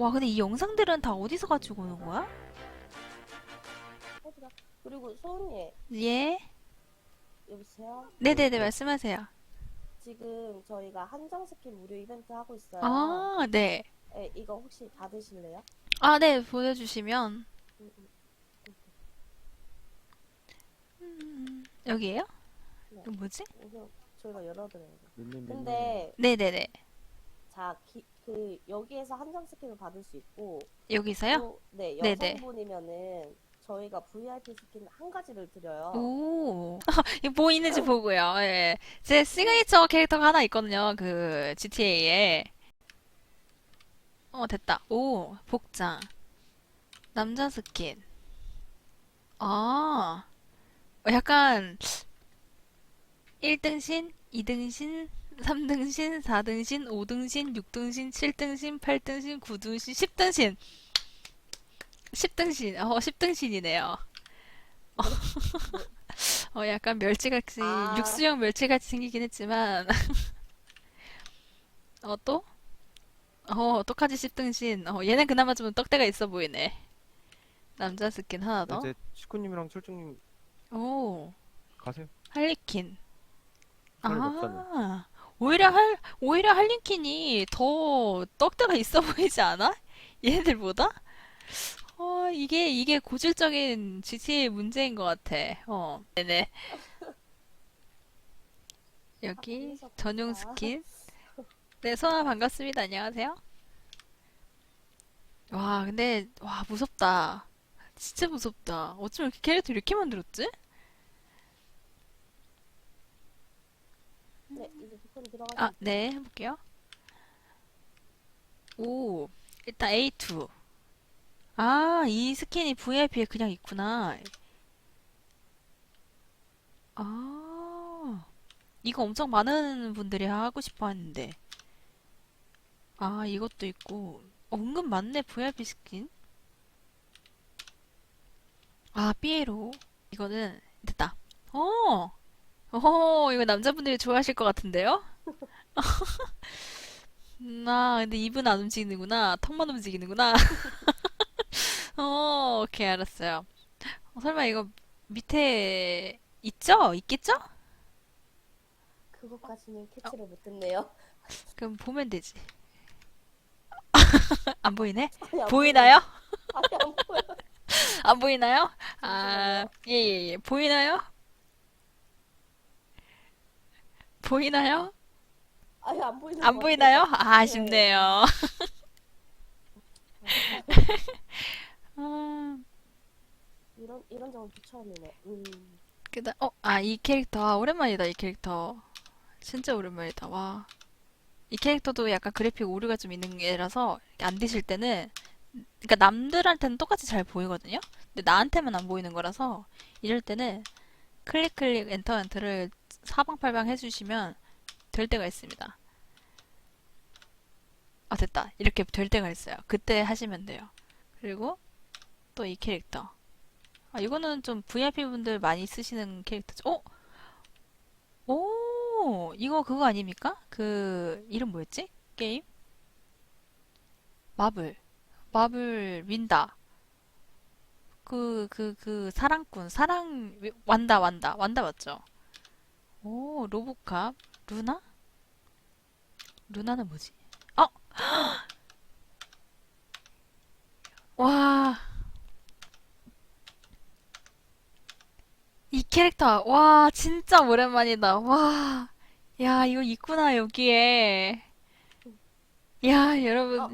와, 근데 이 영상들은 다 어디서 가지고 오는 거야? 그리고 소은이 예? 여보세요? 네네네, 말씀하세요. 지금 저희가 한정 스킨 무료 이벤트 하고 있어요. 아, 네. 네, 이거 혹시 받으실래요? 아, 네, 보여주시면. 음, 음. 음, 여기에요? 네. 이거 뭐지? 저희가 열어드려요. 네. 근데 네네네. 자, 기, 그 여기에서 한정 스킨을 받을 수 있고 여기서요? 또, 네, 네네. 여성분이면은 저희가 VIP 스킨 한 가지를 드려요. 오. 이거 뭐 있는지 보고요. 예. 제 시그니처 캐릭터가 하나 있거든요. 그, GTA에. 어, 됐다. 오, 복장. 남자 스킨. 아. 어, 약간, 1등신, 2등신, 3등신, 4등신, 5등신, 6등신, 7등신, 8등신, 9등신, 10등신. 10등신. 어, 10등신이네요. 어, 약간 멸치같이, 아. 육수형 멸치같이 생기긴 했지만, 어, 또? 어, 똑같이 10등신. 어, 얘는 그나마 좀 떡대가 있어 보이네. 남자 스킨 하나 더. 이제 치쿠님이랑 철중님 오, 가세요. 할리퀸. 할 없다네. 아, 오히려 할, 오히려 할리퀸이 더 떡대가 있어 보이지 않아? 얘네들보다? 어, 이게, 이게 고질적인 GTA 문제인 것 같아. 어, 네네. 여기 아, 전용. 스킨. 네, 선아 반갑습니다. 안녕하세요. 와, 근데, 와, 무섭다. 진짜 무섭다. 어쩜 이렇게 캐릭터 이렇게 만들었지? 네, 이제 두콘 아, 들어가서 네, 해볼게요. 오, 일단 A2. 아, 이 스킨이 VIP에 그냥 있구나. 아, 이거 엄청 많은 분들이 하고 싶어 하는데. 아, 이것도 있고. 어, 은근 많네, VIP 스킨. 아, 삐에로. 이거는, 됐다. 어! 어, 이거 남자분들이 좋아하실 것 같은데요? 나 근데 입은 안 움직이는구나. 턱만 움직이는구나. 어, 오케이, 알았어요. 어, 설마 이거 밑에 있죠? 있겠죠? 그것까지는 캐치를 못했네요. 그럼 보면 되지. 안 보이네? 아니, 안 보이나요? 아니, 안 보여. 안 보이나요? 아, 잠시만요. 예, 예, 예. 보이나요? 보이나요? 아니, 안 보이는 안 것 보이나요? 같아요. 아, 아쉽네요. 아, 이런 이런 적은 처음이네. 음. 그다, 어, 아, 이 캐릭터. 아, 오랜만이다, 이 캐릭터. 진짜 오랜만이다, 와. 이 캐릭터도 약간 그래픽 오류가 좀 있는 애라서, 안 드실 때는, 그니까 남들한테는 똑같이 잘 보이거든요? 근데 나한테만 안 보이는 거라서, 이럴 때는 클릭 클릭 엔터 엔터를 사방팔방 해주시면 될 때가 있습니다. 아, 됐다. 이렇게 될 때가 있어요. 그때 하시면 돼요. 그리고 또 이 캐릭터. 아, 이거는 좀 VIP 분들 많이 쓰시는 캐릭터죠. 어? 오, 이거 그거 아닙니까? 그, 이름 뭐였지? 게임? 마블. 마블 윈다. 그, 그, 그, 사랑꾼. 사랑, 완다, 완다. 완다 맞죠? 오, 로보캅. 루나? 루나는 뭐지? 어! 와. 이 캐릭터, 와, 진짜 오랜만이다. 와, 야, 이거 있구나, 여기에. 야, 여러분, 어.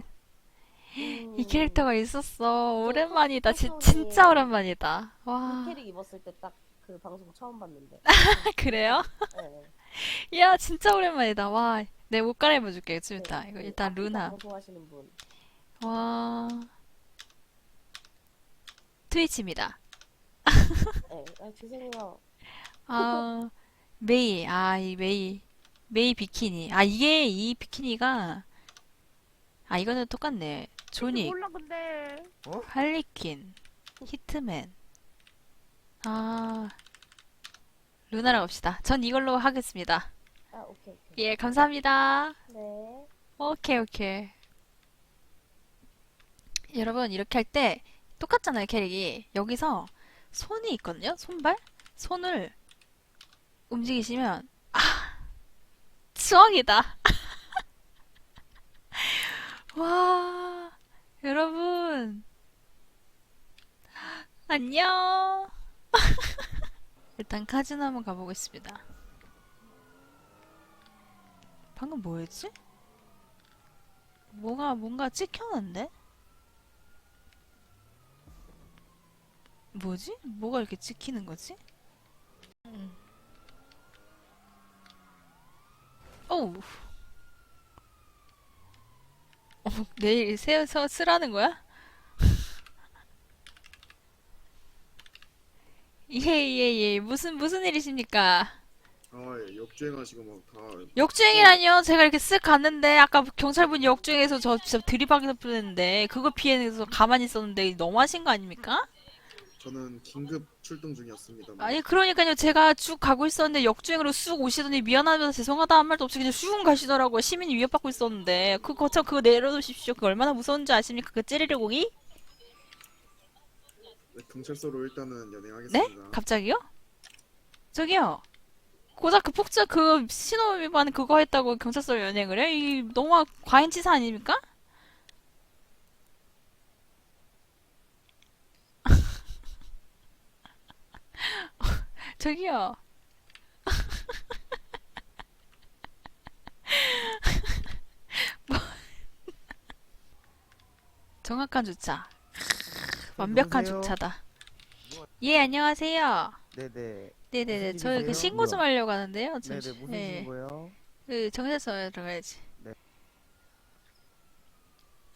이 캐릭터가 있었어. 오랜만이다. 진, 음. 진짜 오랜만이다. 이 와, 캐릭 입었을 때딱 그 방송 처음 봤는데. 그래요? 네, 네. 야, 진짜 오랜만이다. 와, 내 옷 갈아입어 줄게, 좀 네, 이따. 이거 그 일단 루나. 방송하시는 분. 와, 트위치입니다. 네, 아, 죄송해요. 아, 메이. 아, 이 메이. 메이 비키니. 아, 이게 이 비키니가, 아, 이거는 똑같네. 조닉, 몰라 근데 할리퀸, 히트맨. 아, 루나라 갑시다. 전 이걸로 하겠습니다. 아, 오케이, 오케이. 예, 감사합니다. 네. 오케이, 오케이. 여러분 이렇게 할 때 똑같잖아요 캐릭이 여기서 손이 있거든요 손발 손을 움직이시면 아 추억이다 와 여러분 안녕 일단 카지노 한번 가보겠습니다 방금 뭐였지? 뭐가 뭔가 찍혔는데? 뭐지? 뭐가 이렇게 찍히는 거지? 음. 어우. 어, 내일 세워서 쓰라는 거야? 예, 예, 예. 무슨, 무슨 일이십니까? 아, 예, 역주행하시고 막다 역주행이라뇨? 제가 이렇게 쓱 갔는데, 아까 경찰분이 역주행해서 저 진짜 들이박이서 뿌렸는데, 그거 피해서 가만히 있었는데, 너무하신 거 아닙니까? 저는 긴급 출동 중이었습니다. 아니 그러니까요 제가 쭉 가고 있었는데 역주행으로 쑥 오시더니 미안하다 죄송하다 한 말도 없이 그냥 쑥 가시더라고요 시민이 위협받고 있었는데 그 거쳐 그거 내려놓으십시오 그거 얼마나 무서운지 아십니까 그 찌르르공이? 네, 경찰서로 일단은 네? 연행하겠습니다. 갑자기요? 저기요 고작 그 폭주 그 신호 위반 그거 했다고 경찰서 연행을 해? 이 너무 과잉 치사 아닙니까? 저기요 뭐 정확한 주차 완벽한? 주차다 예 안녕하세요 네네. 네네네 무슨 저그 일이세요? 신고 좀 하려고 하는데요 네네 잠시 무슨 예. 신고요? 그 경찰서에 들어가야지 네.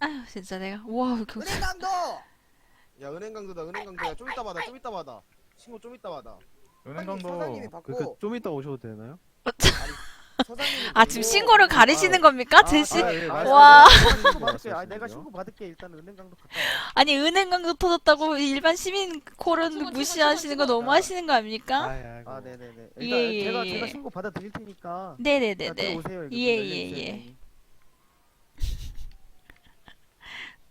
아휴 진짜 내가 우와 경찰 은행 강도! 야 은행 강도다 은행 강도야 좀 이따 받아 좀 이따 받아 신고 좀 이따 받아 은행강도 사장님이 받고- 그, 좀 이따 오셔도 되나요? 서장님이 아 지금 신고를 가리시는 겁니까 제시 아, 예, 와. 신고 받을게. 아 내가 신고 받을게. 일단 은행 강도 갔다 와. 아니 은행 강도 터졌다고 일반 시민 콜은 무시하시는 거 너무 하시는 거 아닙니까 아이고. 아 네네네. 일단 예, 예, 제가 예. 제가 신고 받아 드릴 테니까. 네네네네 들어오세요. 여기 예, 문 예, 열려있어요, 예. 문이.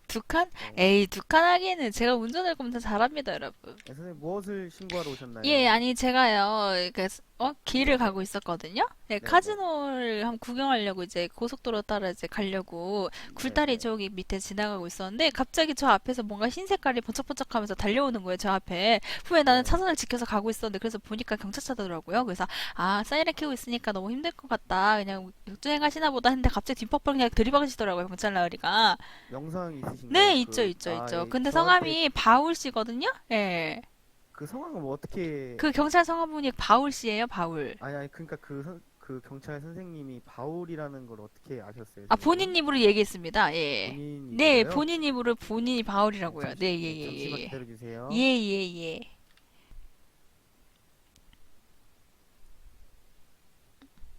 두 칸? 네. 에이 두 칸 하기에는 제가 운전을 검사 잘합니다 여러분 네, 선생님 무엇을 신고하러 오셨나요? 예 아니 제가요 그 어? 길을 가고 있었거든요 네, 네네. 카지노를 한번 구경하려고 이제 고속도로 따라 이제 가려고 굴다리 네네. 저기 밑에 지나가고 있었는데 갑자기 저 앞에서 뭔가 흰 색깔이 번쩍번쩍하면서 달려오는 거예요 저 앞에 분명히 나는 네. 차선을 지켜서 가고 있었는데 그래서 보니까 경찰차더라고요 그래서 아 사이렌 켜고 있으니까 너무 힘들 것 같다 그냥 역주행하시나 보다 했는데 갑자기 뒷박박 그냥 들이박으시더라고요 경찰 나으리가 영상 있으 신가요? 네 그- 있죠 있죠 아, 있죠 예, 근데 저한테 성함이 바울 씨거든요 예. 그 성함은 뭐 어떻게? 그 경찰 성함분이 바울 씨예요 바울 아니 아니 그러니까 그 선, 그 경찰 선생님이 바울이라는 걸 어떻게 아셨어요? 아? 본인 입으로 얘기했습니다 예. 본인 네? 본인 입으로 본인이 바울이라고요. 잠시- 네, 예, 예, 잠시만 예. 기다려 주세요. 예, 예, 예.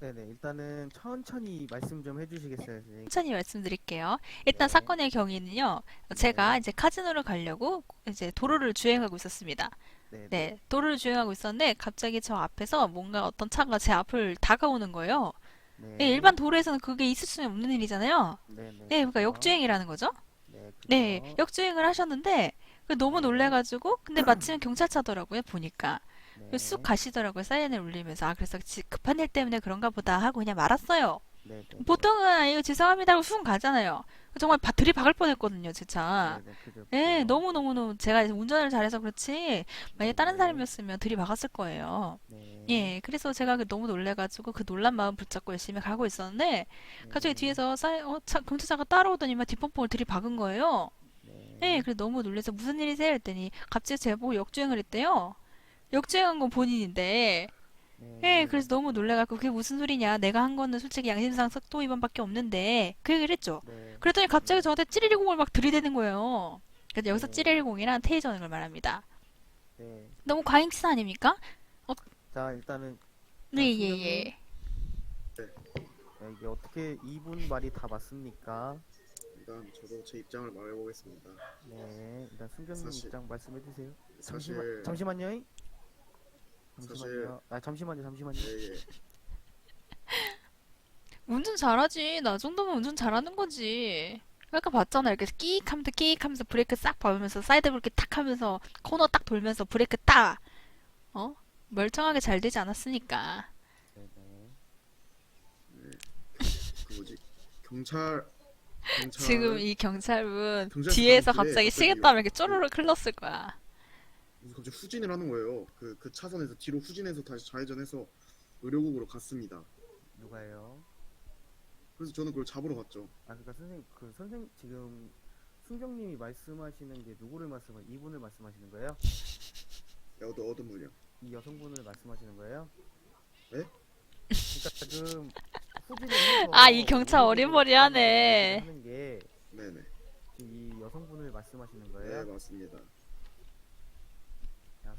네네 일단은 천천히 말씀 좀 해주시겠어요, 선생님? 천천히 말씀드릴게요. 일단 네. 사건의 경위는요. 제가 이제 카지노를 가려고 이제 도로를 주행하고 있었습니다. 네네. 네, 도로를 주행하고 있었는데 갑자기 저 앞에서 뭔가 어떤 차가 제 앞을 다가오는 거예요. 네. 네, 일반 도로에서는 그게 있을 수 없는 일이잖아요. 네네. 네, 그러니까 역주행이라는 거죠. 네, 네, 그죠. 역주행을 하셨는데 그 너무 네. 놀래가지고 근데 마침 경찰차더라고요 보니까 네. 쑥 가시더라고요 사이렌을 울리면서 아 그래서 지- 급한 일 때문에 그런가 보다 하고 그냥 말았어요 네 네. 보통은 아 이거 죄송합니다 하고 쑥 가잖아요 정말 바, 들이박을 뻔했거든요 제차 네네, 그죠, 예 그죠. 너무너무너무 제가 운전을 잘해서 그렇지 만약에 다른 네. 사람이었으면 들이박았을 거예요 네. 예 그래서 제가 그 너무 놀래가지고 그 놀란 마음 붙잡고 열심히 가고 있었는데 갑자기 네. 뒤에서 사이, 어, 차, 경찰차가 따라오더니만 뒷범퍼를 들이박은 거예요 네. 네, 그래서 너무 놀라서 무슨 일이세요? 했더니 갑자기 제보고 역주행을 했대요. 역주행한 건 본인인데, 네. 예, 그래서 너무 놀래갖고 그게 무슨 소리냐? 내가 한 거는 솔직히 양심상 속도 위반밖에 없는데 그 얘기를 했죠. 네. 그랬더니 갑자기 저한테 찌리리공을 막 들이대는 거예요. 그래서 여기서 네. 찌리리공이란 테이저는 걸 말합니다. 네. 너무 과잉치사 아닙니까? 자 일단은 네, 자, 예. 예. 네, 이게 어떻게 이분 말이 다 맞습니까? 일단 저도 제 입장을 말해보겠습니다. 네, 일단 승경님 사실- 입장 말씀해 주세요. 사실 잠시만, 잠시만요. 사실- 잠시만요. 아 잠시만요, 잠시만요. 예, 예. 운전 잘하지. 나 정도면 운전 잘하는 거지. 아까 봤잖아. 이렇게 끼익 하면서 끼익 하면서 브레이크 싹 밟으면서 사이드 브레이크 탁 하면서 코너 딱 돌면서 브레이크 딱 어? 멀쩡하게 잘 되지 않았으니까. 네네. 그 뭐지 경찰 경찰 지금 이 경찰분 경찰 뒤에서 갑자기 갑자기 시계땀 이렇게 그- 쪼르륵 흘렀을 거야. 무슨 갑자기 후진을 하는 거예요. 그 그 차선에서 뒤로 후진해서 다시 좌회전해서 의료국으로 갔습니다. 누가요? 그래서 저는 그걸 잡으러 갔죠. 아 그러니까 선생 그 선생 지금 순경님이 말씀하시는 게 누구를 말씀하 이분을 말씀하시는 거예요? 야, 어떤 어떤 분이야? 이 여성분을 말씀하시는 거예요? 네? 그러니까 지금 후진을 해서 아, 이 경찰 어리버리하네. 하는 게 네네. 지금 이 여성분을 말씀하시는 네 거예요? 맞습니다.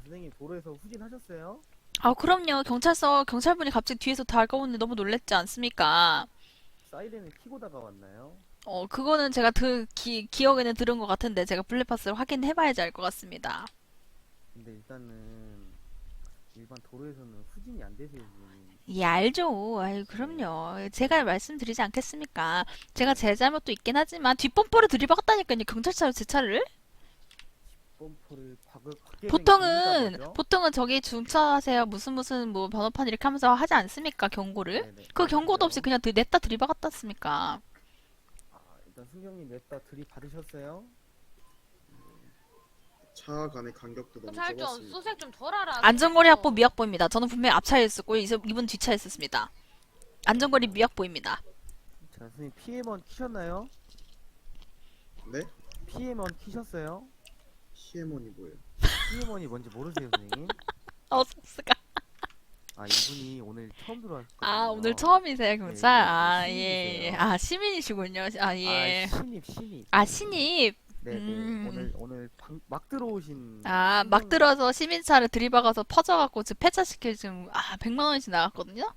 야, 선생님 도로에서 후진하셨어요? 아, 그럼요. 경찰서 경찰분이 갑자기 뒤에서 다가오는데 너무 놀랬지 않습니까? 사이렌을 키고 다가왔나요? 어, 그거는 제가 드, 기, 기억에는 들은 것 같은데 제가 블랙박스를 확인해봐야지 알 것 같습니다. 근데 일단은 일반 도로에서는 후진이 안 되세요. 예, 알죠. 아유, 그럼요. 제가 말씀드리지 않겠습니까? 제가 제 잘못도 있긴 하지만 뒷범퍼를 들이박았다니까요. 경찰차로 제 차를? 보통은? 보통은 저기 중차하세요. 무슨 무슨 뭐 번호판 이렇게 하면서 하지 않습니까? 경고를? 네네. 그 아, 경고도 없이 그래요? 그냥 들- 냈다 들이박았다습니까? 아, 일단 순경님 냈다 들이 받으셨어요? 차 간의 간격도 너무 잘좀 좁았습니다. 소색 좀 덜 알아. 안전거리 확보 미확보입니다. 저는 분명히 앞차에 있었고 이- 이분 뒷차에 있었습니다. 안전거리 미확보입니다. 자 선생님 PM원 키셨나요? 네? PM원 키셨어요? TM원이 뭐예요? PM원이 뭔지 모르세요 선생님? 어서스가. 아 이분이 오늘 처음 들어왔거든요. 아 오늘 처음이세요 경찰? 네, 네, 아 신입이세요. 예. 아 시민이시군요. 아 예. 아 신입 신입. 아 신입. 네네 음. 오늘 오늘 방- 막 들어오신. 아 막 들어서 시민차를 들이박아서 퍼져갖고 지금 폐차시킬 지금 아 100만 원씩 나갔거든요.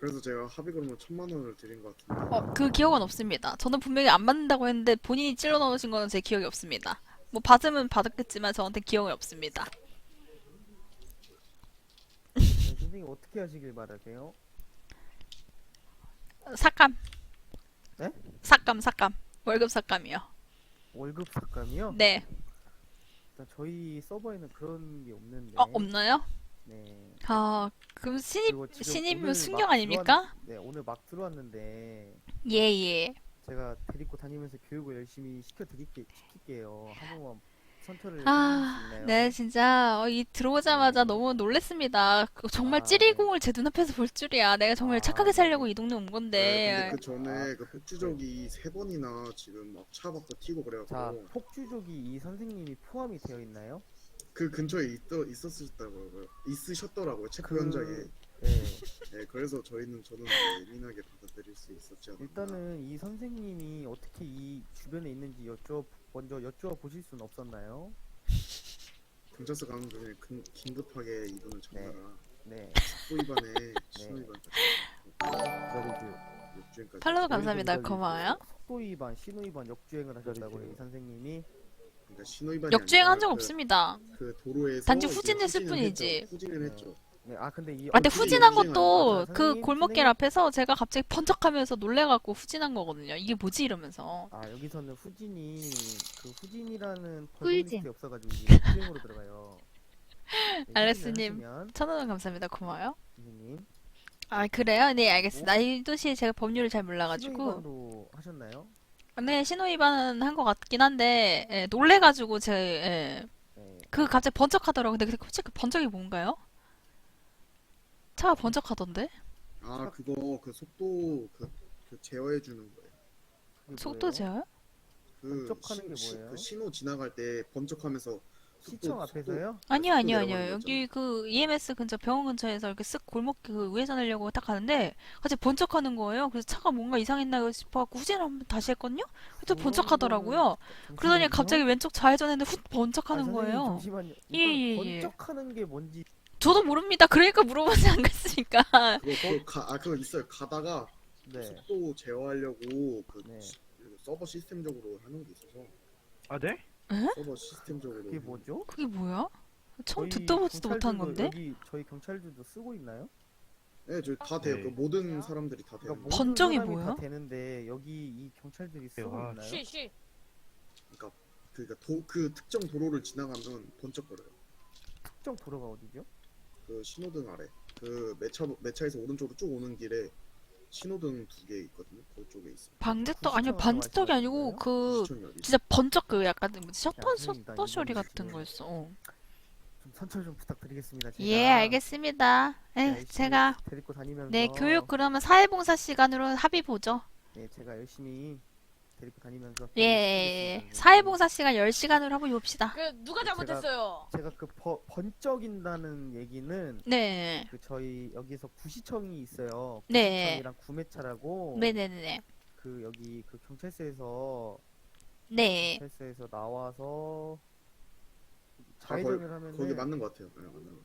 그래서 제가 합의금으로 천만 원을 드린 것 같은데 어 그 기억은 없습니다. 저는 분명히 안 받는다고 했는데 본인이 찔러 넣으신 거는 제 기억이 없습니다. 뭐 받으면 받았겠지만 저한테 기억이 없습니다. 네, 선생님 어떻게 하시길 바라세요? 삭감. 네? 삭감 삭감. 월급 삭감이요. 월급 삭감이요? 네. 일단 저희 서버에는 그런 게 없는데. 어 없나요? 네. 아 그럼 신입 그리고 지금 신입 오늘 막 아닙니까? 들어왔- 네 오늘 막 들어왔는데 예 예. 제가 데리고 다니면서 교육을 열심히 시켜드릴게 시킬게요. 한 번만 선처를 아, 해주실 수 있나요? 네, 진짜, 어, 이 들어오자마자 네. 너무 놀랬습니다. 그 정말 아, 찌리공을 제 눈앞에서 볼 줄이야. 내가 정말 아, 착하게 네. 살려고 이 동네 온 네, 건데. 근데 그 전에 그 폭주족이 세 번이나 지금 막차 밖으로 튀고 자 그래가지고 폭주족이 이 선생님이 포함이 되어 있나요? 그 근처에 있더 있었었다고요. 있으셨더라고요 체크 그- 현장에. 네. 네, 그래서 저희는 저는 예민하게 받아들일 수 있었지 않나. 일단은 이 선생님이 어떻게 이 주변에 있는지 여쭤 먼저 여쭈어 보실 수는 없었나요? 경찰서 가는 중에 근- 긴급하게 이분을 전화라 네. 속도 위반에 신호 위반까지 저기 그 역주행까지. 팔로우 감사합니다. 고마워요. 속도 위반, 신호 위반, 역주행을 하셨다고요, 이 선생님이. 그러니까 신호 위반이 역주행 한 아니라 적 그- 없습니다. 그 도로에서 단지 이제 후진했을 후진을 뿐이지. 했죠. 후진을 했죠. 네, 아 근데 이 아, 근데 후진, 후진한 후진 것도 아니야. 그 선생님, 골목길 선생님. 앞에서 제가 갑자기 번쩍하면서 놀래갖고 후진한 거거든요. 이게 뭐지? 이러면서. 아 여기서는 후진이 그 후진이라는 꿀잼. 벌금리스트 없어가지고 이게 역주행으로 들어가요. 네, 알렉스님. 하시면 천 원 감사합니다. 고마워요. 선생님 아, 그래요? 네, 알겠습니다. 이 도시에 제가 법률을 잘 몰라가지고. 위반도 하셨나요? 네, 신호 위반은 한 것 같긴 한데, 예, 놀래가지고 제, 예, 네. 그 갑자기 번쩍하더라고. 근데 그 솔직히 그 번쩍이 뭔가요? 차가 번쩍하던데? 아 그거 그 속도 그, 그 제어해 주는 거예요. 속도? 제어요? 그, 번쩍하는 게 시- 뭐예요? 그 신호 지나갈 때 번쩍하면서 시청 앞에서요? 아니요, 속도 아니요, 내려가는 아니요. 거 여기 그 EMS 근처 병원 근처에서 이렇게 쓱 골목 그 우회전하려고 딱 가는데 갑자기 번쩍하는 거예요. 그래서 차가 뭔가 이상했나 싶어 갖고 후진을 한번 다시 했거든요. 또 번쩍하더라고요. 그러더니 잠시만요. 갑자기 왼쪽 좌회전했는데 훅 아, 번쩍하는 선생님, 거예요. 잠시만요. 예, 예, 예. 번쩍하는 게 뭔지 저도 모릅니다. 그러니까 물어보지 않겠습니까? 그거 가, 아 그거 있어요. 가다가 네. 속도 제어하려고 그 네. 시- 그 서버 시스템적으로 하는 게 있어서 아 네? 서버 시스템적으로 그게 뭐죠? 그게 뭐야? 처음 저희 듣도 보지도 못한 경찰들도 건데? 여기 저희 경찰들도 쓰고 있나요? 네, 저다 돼요. 네. 그 모든 사람들이 다 돼요. 그러니까 모든 번쩍이 사람이 뭐야? 다 되는데 여기 이 경찰들이 쓰고 아, 있나요? 쉬, 쉬. 그러니까 도, 그 특정 도로를 지나가면 번쩍거려요. 특정 도로가 어디죠? 그 신호등 아래. 그 매차 매차에서 오른쪽으로 쭉 오는 길에 신호등 두 개 있거든요. 그쪽에 있어요. 방지턱 아니요 방지턱이 아니고 말씀하시는 그. 진짜 번쩍 그 약간 뭐지 셔터 선생님이다, 셔터 쇼리 같은. 거였어. 어. 좀 선처 좀 부탁드리겠습니다. 제가 예 알겠습니다. 예 열심히 제가 데리고 다니면서 네 교육 그러면 사회봉사 시간으로 합의 보죠. 네 제가 열심히 데리고 다니면서 예, 예, 예. 사회봉사 시간 10시간으로 한번 봅시다. 그 누가 잘못했어요? 제가 그 버, 번쩍인다는 얘기는 네. 그 저희 여기서 구시청이 있어요. 네. 구시청이랑 구매차라고 네네네. 그 여기 그 경찰서에서 네. 경찰서에서 나와서 아, 거기- 좌회전을 하면은 거기 맞는 것 같아요. 네, 맞는 것 같아요.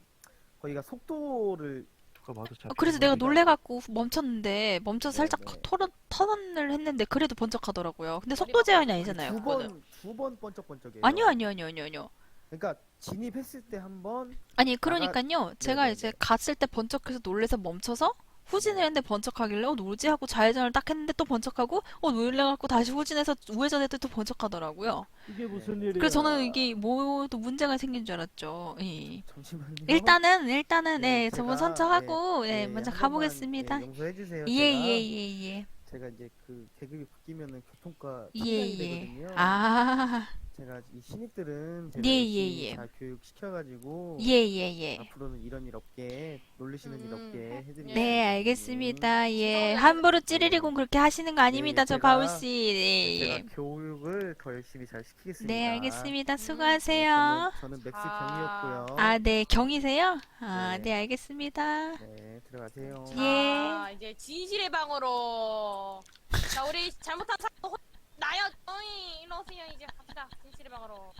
거기가 속도를 어, 그래서 내가 놀래갖고 멈췄는데 멈춰서 네, 살짝 네. 턴, 턴을 했는데 그래도 번쩍하더라고요. 근데 속도 제한이 아니잖아요. 그거는. 두번 두번 번쩍번쩍해요. 아니요 아니요 아니요 아니요 아니요. 그러니까 진입했을 때 한 번, 아니 그러니까요. 제가 네네네. 이제 갔을 때 번쩍해서 놀래서 멈춰서 후진을 했는데 번쩍하길래 어 뭐지 하고 좌회전을 딱 했는데 또 번쩍하고 어 놀래갖고 다시 후진해서 우회전했더니 또 번쩍하더라고요. 이게 무슨 일이야? 그래서 저는 이게 뭐 또 문제가 생긴 줄 알았죠. 예. 잠시만요. 일단은 일단은 네, 네, 저번 제가, 선처하고 네, 네, 네, 먼저 한 가보겠습니다. 예, 용서해 주세요. 예, 제가, 예, 예, 예. 제가 이제 그 계급이 바뀌면은 교통과 예, 예. 되거든요. 아, 제가 이 신입들은 제가 예, 예, 예. 잘 교육 시켜가지고 예, 예, 예. 앞으로는 이런 일 없게 놀리시는 일 음. 없게 해드리겠습니다. 네, 알겠습니다. 예, 함부로 찌리리공 그렇게 하시는 거 아닙니다, 네, 저 제가- 바울 씨. 네, 제가 예. 교육을 더 열심히 잘 시키겠습니다. 네, 알겠습니다. 네, 수고하세요. 저는, 저는 맥스 아. 경이었고요. 아, 네, 경이세요? 아, 네. 네, 알겠습니다. 네, 들어가세요. 예. 아, 이제 진실의 방으로. 자, 우리 잘못한 사람 혼- 나야 어이 일로 오세요. 이제 갑시다. 진실의 방으로